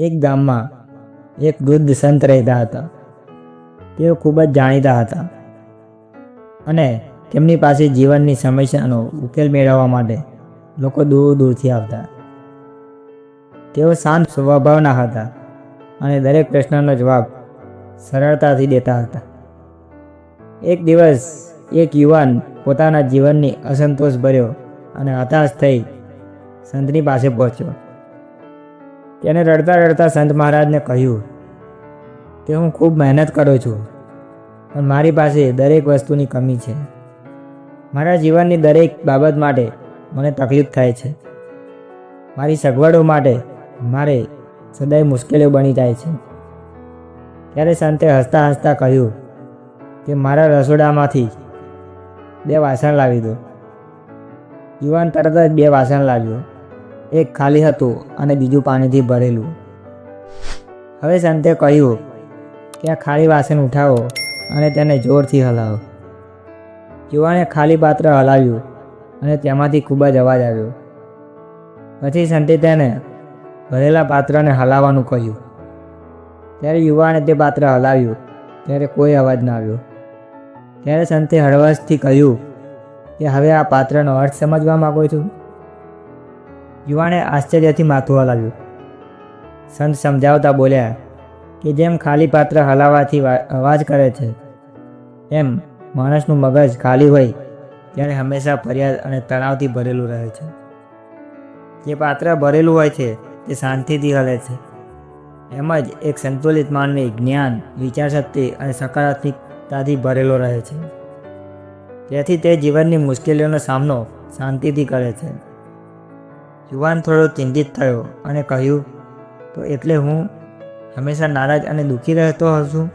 એક ગામમાં એક વૃદ્ધ સંત રહેતા હતા. તેઓ ખૂબ જ જાણીતા હતા અને તેમની પાસે જીવનની સમસ્યાનો ઉકેલ મેળવવા માટે લોકો દૂર દૂરથી આવતા. તેઓ શાંત સ્વભાવના હતા અને દરેક પ્રશ્નનો જવાબ સરળતાથી દેતા હતા. એક દિવસ એક યુવાન પોતાના જીવનની અસંતોષ ભર્યો અને હતાશ થઈ સંતની પાસે પહોંચ્યો. તેને રડતા રડતા સંત મહારાજને કહ્યું કે હું ખૂબ મહેનત કરું છું, પણ મારી પાસે દરેક વસ્તુની કમી છે. મારા જીવનની દરેક બાબત માટે મને તકલીફ થાય છે. મારી સગવડો માટે મારે સદાય મુશ્કેલીઓ બની જાય છે. ત્યારે સંતે હસતા હસતા કહ્યું કે મારા રસોડામાંથી બે વાસણ લાવી દો. યુવાન તરત જ બે વાસણ લાવ્યો. એક ખાલી હતું અને બીજું પાણીથી ભરેલું. હવે સંતે કહ્યું કે આ ખાલી વાસણ ઉઠાવો અને તેને જોરથી હલાવો. યુવાને ખાલી પાત્ર હલાવ્યું અને તેમાંથી ખૂબ જ અવાજ આવ્યો. પછી સંતે તેને ભરેલા પાત્રને હલાવવાનું કહ્યું. ત્યારે યુવાને તે પાત્ર હલાવ્યું, ત્યારે કોઈ અવાજ ન આવ્યો. ત્યારે સંતે હળવાશથી કહ્યું, કે હવે આ પાત્રનો અર્થ સમજવા માગો છું? યુવાને આશ્ચર્યથી માથું હલાવ્યું. સંત સમજાવતા બોલ્યા, કે જેમ ખાલી પાત્ર હલાવવાથી અવાજ કરે છે, એમ માણસનું મગજ ખાલી હોય ત્યારે હંમેશા ફરિયાદ અને તણાવથી ભરેલું રહે છે. જે પાત્ર ભરેલું હોય છે, તે શાંતિથી હલે છે. એમ જ એક સંતુલિત માનવી જ્ઞાન, વિચારશક્તિ અને સકારાત્મકતાથી ભરેલો રહે છે. તેથી તે જીવનની મુશ્કેલીઓનો સામનો શાંતિથી કરે છે. યુવાન થોડો ચિંતિત થયો અને કહ્યું, તો એટલે હું હંમેશા નારાજ અને દુઃખી રહેતો હશું?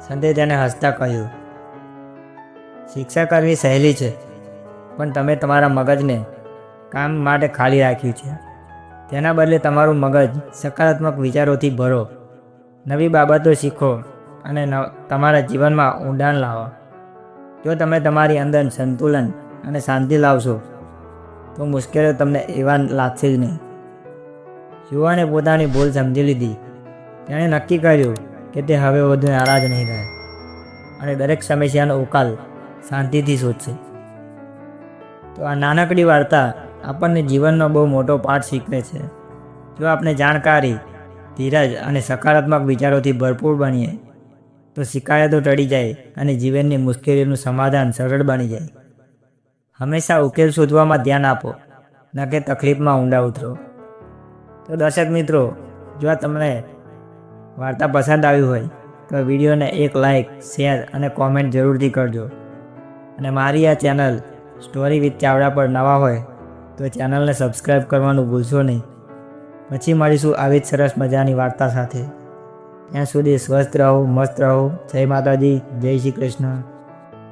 સંતે તેને હસતા કહ્યું, શિક્ષા કરવી સહેલી છે, પણ તમે તમારા મગજને કામ માટે ખાલી રાખ્યું છે. તેના બદલે તમારું મગજ સકારાત્મક વિચારોથી ભરો. નવી બાબતો શીખો અને તમારા જીવનમાં ઊંડાણ લાવો. જો તમે તમારી અંદર સંતુલન અને શાંતિ લાવશો તો મુશ્કેલીઓ તમને એવા લાગશે જ નહીં. યુવાને પોતાની ભૂલ સમજી લીધી. તેણે નક્કી કર્યું કે તે હવે વધુ નારાજ નહીં રહે અને દરેક સમસ્યાનો ઉકાલ શાંતિથી શોધશે. તો આ નાનકડી વાર્તા આપણને જીવનનો બહુ મોટો પાઠ શીખવે છે. જો આપણે જાણકારી, ધીરજ અને સકારાત્મક વિચારોથી ભરપૂર બનીએ, તો શિકાયતો ટળી જાય અને જીવનની મુશ્કેલીઓનું સમાધાન સરળ બની જાય. હંમેશા ઉકેલ શોધવામાં ધ્યાન આપો, ન કે તકલીફમાં ઊંડા ઉતરો. તો દર્શક મિત્રો, જો તમને વાર્તા પસંદ આવી હોય, તો વિડીયોને એક લાઇક શેર અને કોમેન્ટ જરૂરથી કરજો. અને મારી આ ચેનલ સ્ટોરી વિથ ચાવડા પર નવા હોય, તો ચેનલને સબસ્ક્રાઈબ કરવાનું ભૂલશો નહીં. પછી મળીશું આવી જ સરસ મજાની વાર્તા સાથે. ત્યાં સુધી સ્વસ્થ રહો, મસ્ત રહો. જય માતાજી, જય શ્રી કૃષ્ણ.